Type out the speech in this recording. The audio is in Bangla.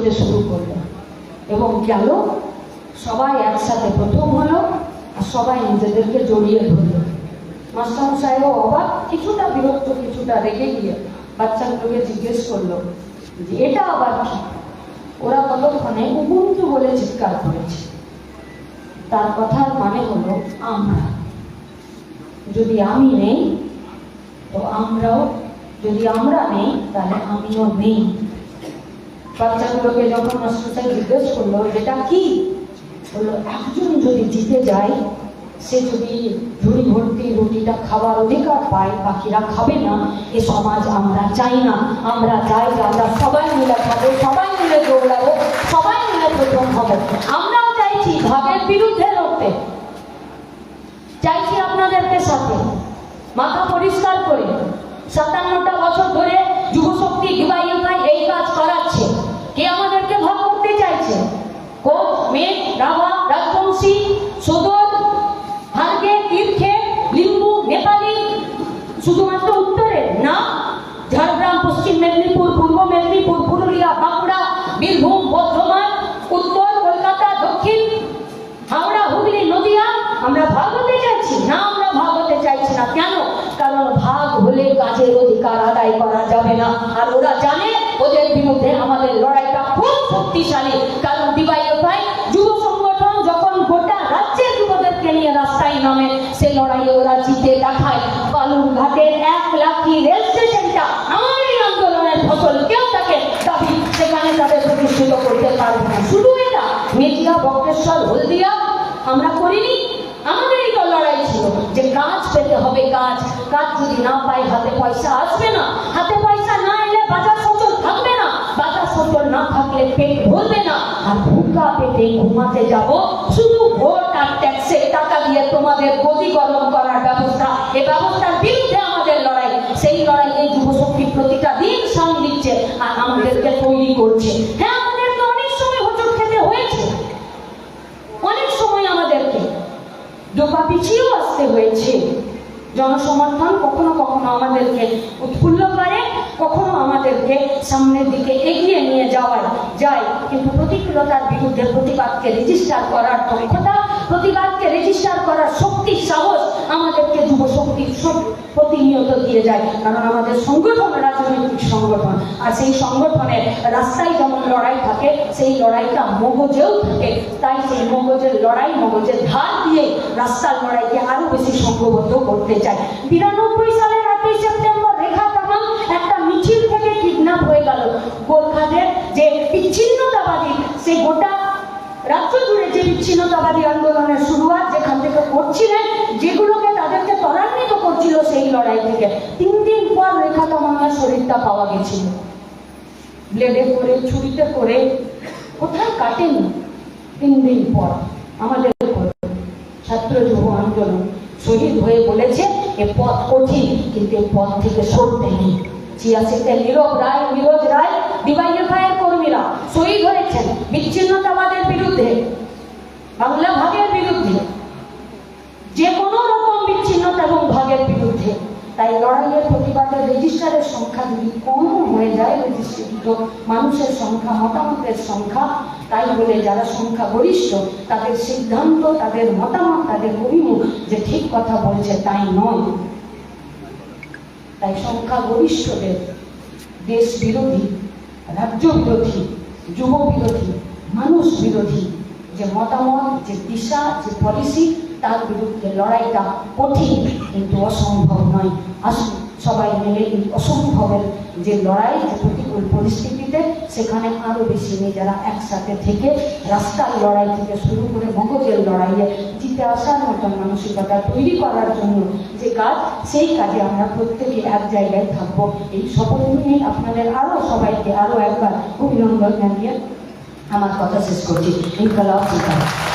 চলতে শুরু করল। এবং গেল, সবাই একসাথে। প্রথম হলো, আর সবাই নিজেদেরকে জড়িয়ে ধরলো। মাস্টারমশাইও অবাক, কিছুটা বিরক্ত, কিছুটা রেগে গিয়ে বাচ্চাগুলোকে জিজ্ঞেস করল যে, এটা আবার কি? ওরা কতক্ষণে উবুন্তু বলে চিৎকার করেছে। তার কথার মানে হলো, আমরা। যদি আমি নেই, তো আমরাও, যদি আমরা নেই, তাহলে আমিও নেই। বাচ্চাগুলোকে যখন মাস্টার জিজ্ঞেস করল এটা কি? বলল, একজন যদি জিতে যায়, সে যদি ঝুড়ি ভর্তি রুটিটা খাবার অধিকার পায়, বাকিরা খাবে না। এ সমাজ আমরা চাই না। আমরা চাই যে আমরা সবাই মিলে খাব, সবাই মিলে দৌড়াবো, সবাই মিলে প্রথম হব। আমরাও চাইছি ভাবের বিরুদ্ধে লড়তে। চাইছি আপনাদেরকে সাথে। মাথা পরিষ্কার করে সাতান্নটা বছর ধরে যুবশক্তি ডিওয়াইএফআই এই কাজ করাচ্ছে। কে আমাদেরকে ভাগ করতে চাইছে? কোচ মেঘ রাভা, রাজবংশী সদর হারগে তীর্থে, লিম্বু, নেপালি, শুধুমাত্র উত্তরে না, ঝাড়গ্রাম, পশ্চিম মেদিনীপুর, পূর্ব মেদিনীপুর, পুরুলিয়া, বাঁকুড়া, বীরভূম, বর্ধমান, উত্তর কলকাতা, দক্ষিণ, হাওড়া, হুগলি, নদিয়া, আমরা ভাগ হতে চাইছি? না, আমরা ভাগ হতে চাইছি না। কেন? কারণ ভাগ হলে কাজের অধিকার আদায় করা যাবে না। আর ওরা জানে রাজ্যের নিয়ে রাস্তায় নামে। সে লড়াইয়ে ওরা জিতে দেখায়। বালুরঘাটের এক লাখি রেল স্টেশনটা আমার আন্দোলনের ফসল। কেউ তাকে দাবি সেখানে তাদের প্রতিষ্ঠিত করতে পারবে না। শুধু এটা মেজিয়া বক্রেশ্বর, হলদিয়া, আমরা করিনি। আমাদেরই তো লড়াই ছিল। যে কাজ পেতে হবে কাজ। কাজ যদি না পাই হাতে পয়সা আসবে না। হাতে পয়সা না। আর ঘুমাতে যাব। শুধু ভোট আর ট্যাক্সের টাকা দিয়ে তোমাদের গতি গরম করার ব্যবস্থা। এ ব্যবস্থার বিরুদ্ধে আমাদের লড়াই। সেই লড়াইয়ে যুবশক্তি প্রতিটা দিন দিচ্ছে আর আমাদেরকে তৈরি করছে। হ্যাঁ আমাদেরকে অনেক সময় হোঁচট খেতে হয়েছে। অনেক সময় আমাদেরকে ডোকা পিছিয়েও আসতে হয়েছে। জনসমর্থন কখনো কখনো আমাদেরকে উৎফুল্ল করে, কখনো আমাদেরকে সামনের দিকে এগিয়ে নিয়ে যাওয়ার যায়। কিন্তু প্রতিকূলতার বিরুদ্ধে প্রতিবাদকে রেজিস্টার করার দক্ষতা, প্রতিবাদকে রেজিস্টার করার শক্তি, সাহস আমাদেরকে যুব শক্তি প্রতিনিয়ত দিয়ে যায়। কারণ আমাদের সংগঠন রাজনৈতিক সংগঠন। আর সেই সংগঠনের রাস্তায় যেমন লড়াই থাকে, সেই লড়াইটা মগজেও থাকে। তাই সেই মগজের লড়াই, মগজের ধার দিয়ে রাস্তার লড়াইকে আরও বেশি সংঘবদ্ধ করতে চায় বিরানব্বই রাজ্য জুড়ে যে বিচ্ছিন্নতাবাদী আন্দোলনের শুরুয়াত যেখান থেকে করছিলেন, যেগুলোকে তাদেরকে ত্বরান্বিত করছিল সেই লড়াই থেকে, তিন দিন পর রেখা শরীরটা পাওয়া গেছিল। ব্লেডে করে ছুরিতে করে কাটেনি? তিন দিন পর আমাদের ছাত্র যুব আন্দোলন শহীদ হয়ে বলেছে, এ পথ কঠিন, কিন্তু পথ থেকে সরতে নেই। নীরব রায়, নীরজ রায় ডিওয়াইএফআইয়ের কর্মীরা শহীদ বাংলা ভাগের বিরুদ্ধে, যে কোনো রকম বিচ্ছিন্নতা এবং ভাগের বিরুদ্ধে, তাই লড়াইয়ের প্রতিবাদের রেজিস্টারের সংখ্যা যদি কম হয়ে যায়, রেজিস্ট্রিত মানুষের সংখ্যা, মতামতের সংখ্যা, তাই বলে যারা সংখ্যা গরিষ্ঠ তাদের সিদ্ধান্ত, তাদের মতামত, তাদের অভিমুখ যে ঠিক কথা বলছে তাই নয়। তাই সংখ্যা গরিষ্ঠদের দেশ বিরোধী, রাজ্য বিরোধী, যুব বিরোধী, মানুষ বিরোধী যে মতামত, যে দিশা, যে পলিসি তার বিরুদ্ধে লড়াইটা কঠিন কিন্তু অসম্ভব নয়। আসুন সবাই মিলে এই অসম্ভবের যে লড়াই, যে প্রতিকূল পরিস্থিতিতে, সেখানে আরও বেশি নিজেরা একসাথে থেকে রাস্তার লড়াই থেকে শুরু করে মগজের লড়াইয়ে জিতে আসার মতন মানসিকতা তৈরি করার জন্য যে কাজ, সেই কাজে আমরা প্রত্যেকে এক জায়গায় থাকব। এই শপথ নিয়ে আপনাদের আরও সবাইকে আরও একবার অভিনন্দন জানিয়ে আমার কথা শেষ করছি ইনকালাব জিন্দাবাদ।